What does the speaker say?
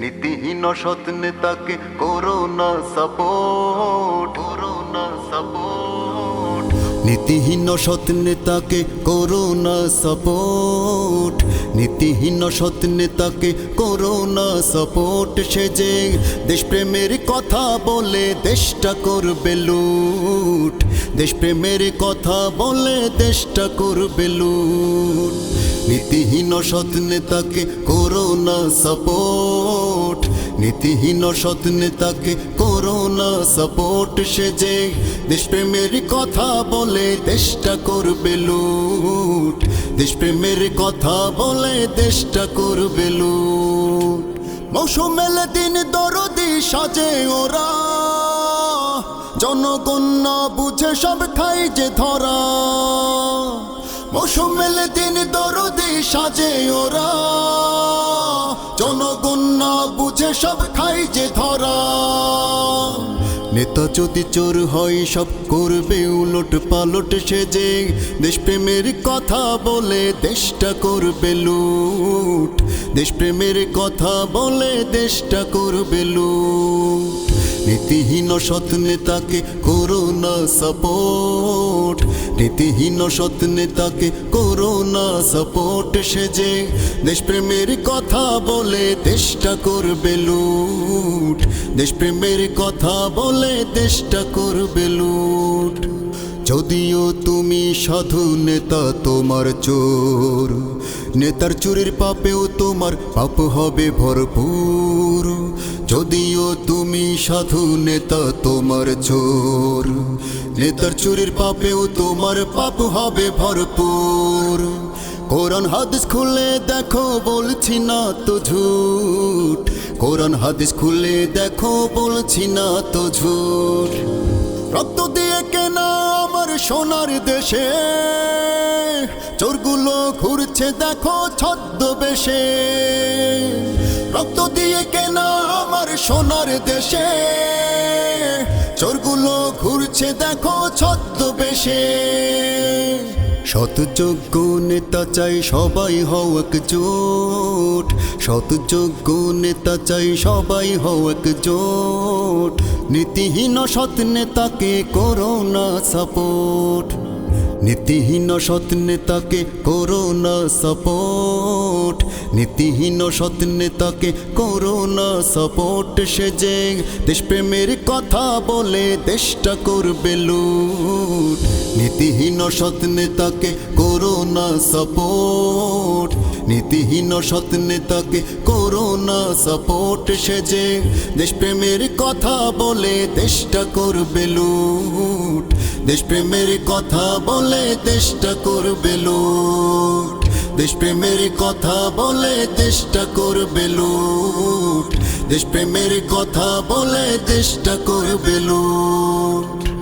নীতিহীন সৎ নেতাকে করোনা সাপোর্ট করোনা সাপোর্ট নীতিহীন সৎ নেতাকে করোনা সাপোর্ট নীতিহীন সৎ নেতাকে করোনা সাপোর্ট সে যে দেশপ্রেমের কথা বলে, দেশটা করবে লুট। দেশপ্রেমের কথা বলে, দেশটা করবে লুট। নীতিহীন সৎ নেতাকে করোনা সাপোর্ট নীতিহীন সৎ নেতাকে করোনা সাপোর্ট সে যে দেশপ্রেমের কথা বলে দেশটা করবে লুট। দেশপ্রেমের কথা বলে দেশটা করবে লুট। মৌসুমেল দিন দরদি সাজে ওরা। জনগণ না বুঝে সব খাই যে ধরা। মৌসুমেল দিন দরদি সাজে ওরা। জনগণ বুঝে সব খাই যে ধরা। নেতা যদি চোর হয়, সব করবে উলট পালট সেজে। দেশপ্রেমের কথা বলে দেশটা করবে লুট। দেশপ্রেমের কথা বলে দেশটা করবে লুট। নীতিহীন সৎ নেতাকে করোনা সাপোর্ট নীতিহীন সৎ নেতাকে করোনা সাপোর্ট সেজে দেশপ্রেমের কথা বলে দেশটা করবে লুট। দেশপ্রেমের কথা বলে দেশটা করবে লুট। যদিও তুমি সাধু নেতা, তোমার চোর। নেতার চুরির পাপেও তোমার পাপ হবে ভরপুর। যদিও তুমি সাধু নেতা, তোমার চোর। নেতার চুরির পাপেও তোমার পাপ হবে ভরপুর। কোরআন হাদিস খুলে দেখো, বলছি না তো ঝুট। কোরআন হাদিস খুলে দেখো, বলছি না তো ঝুট। রক্ত দিয়ে কেনা আমার সোনার দেশে। চোরগুলো ঘুরছে, দেখো ছদ্মবেশে। রক্ত দিয়ে কেনা আমার সোনার দেশে? চোরগুলো ঘুরছে, দেখো ছদ্মবেশে। শতযোগ্য নেতা চাই সবাই হও একজোট শতযোগ্য নেতা চাই সবাই হও একজোট নীতিহীন সৎ নেতাকে করোনা সাপোর্ট। নীতিহীন সৎ নেতাকে করোনা সাপোর্ট। নীতিহীন সৎ নেতাকে করোনা সাপোর্ট সেজে। দেশপ্রেমের কথা বলে দেশটা করবে লুট। নীতিহীন সৎ নেতাকে করোনা সাপোর্ট। নীতিহীন সৎ নেতাকে করোনা সাপোর্ট সেজে। দেশপ্রেমের কথা বলে দেশটা করবে লুট। দেশপ্রেমের কথা বলে দেশটা করবে লুট। দেশপ্রেমের কথা বলে দেশটা করবে লুট। দেশপ্রেমের কথা বলে দেশটা করবে লুট।